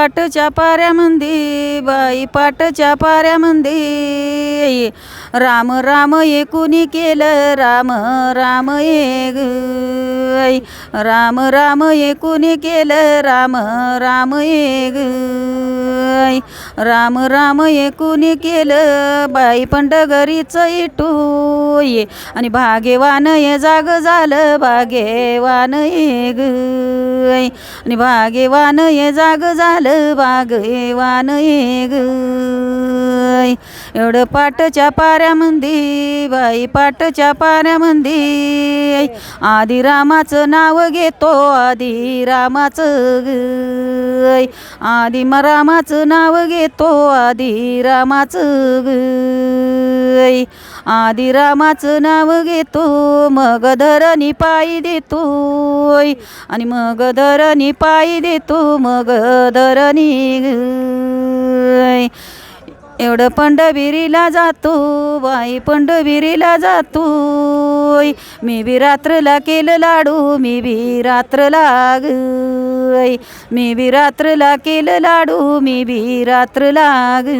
पाटच्या पाऱ्यामंदी बाई पाटच्या पाऱ्यामंदी. राम राम एकुणी केलं? राम राम एक ग. राम राम एकुणी केलं? राम राम एक ग. राम राम एकुणी केलं? बाई पंडगरीचं इटू होई. आणि भागेवान ये जाग झालं भाग्यवान ये ग आणि भागेवान ये जाग झालं भाग्यवान ये ग एवढं पाटच्या पाऱ्यामध्ये बाई पाटच्या पाऱ्यामंदी. आधी रामाचं नाव घेतो आधी रामाचं ग आधी म रामाचं नाव घेतो आधी रामाचं ग आधी रामाचं नाव घेतो मग धरणी पायी देतो आणि मग धरणी पायी देतो मग धरणी एवढं पंढविरीला जातो बाई पंढविरीला जातो मी बी रात्रला केलं लाडू मी बी रात्रला गई मी बी रात्रला केलं लाडू मी बी रात्रला ग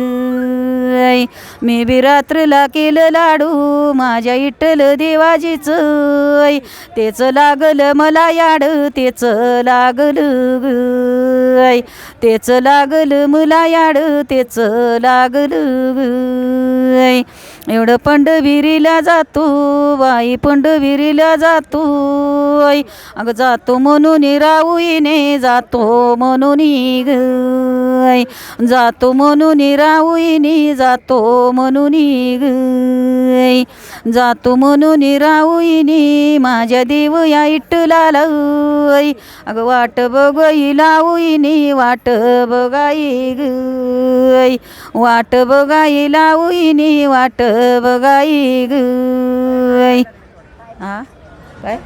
मी बी रात्रला केलं लाडू माझ्या इटल देवाजीचं तेच लागल मला याड तेच लागल गय तेच लागल मला याड तेच लागल गय एवढं पंढविरीला जातो बाई पंढविरीला जातो अगं जातो म्हणून राऊईने जातो म्हणून ग जातो म्हणून राऊईने जातो म्हणून गय जातो म्हणून राऊईनी माझ्या देव या इटलाला. अगं वाट बघई लावईने वाट बघाई गय वाट बघाई लावईने वाट बघाई गय हां काय?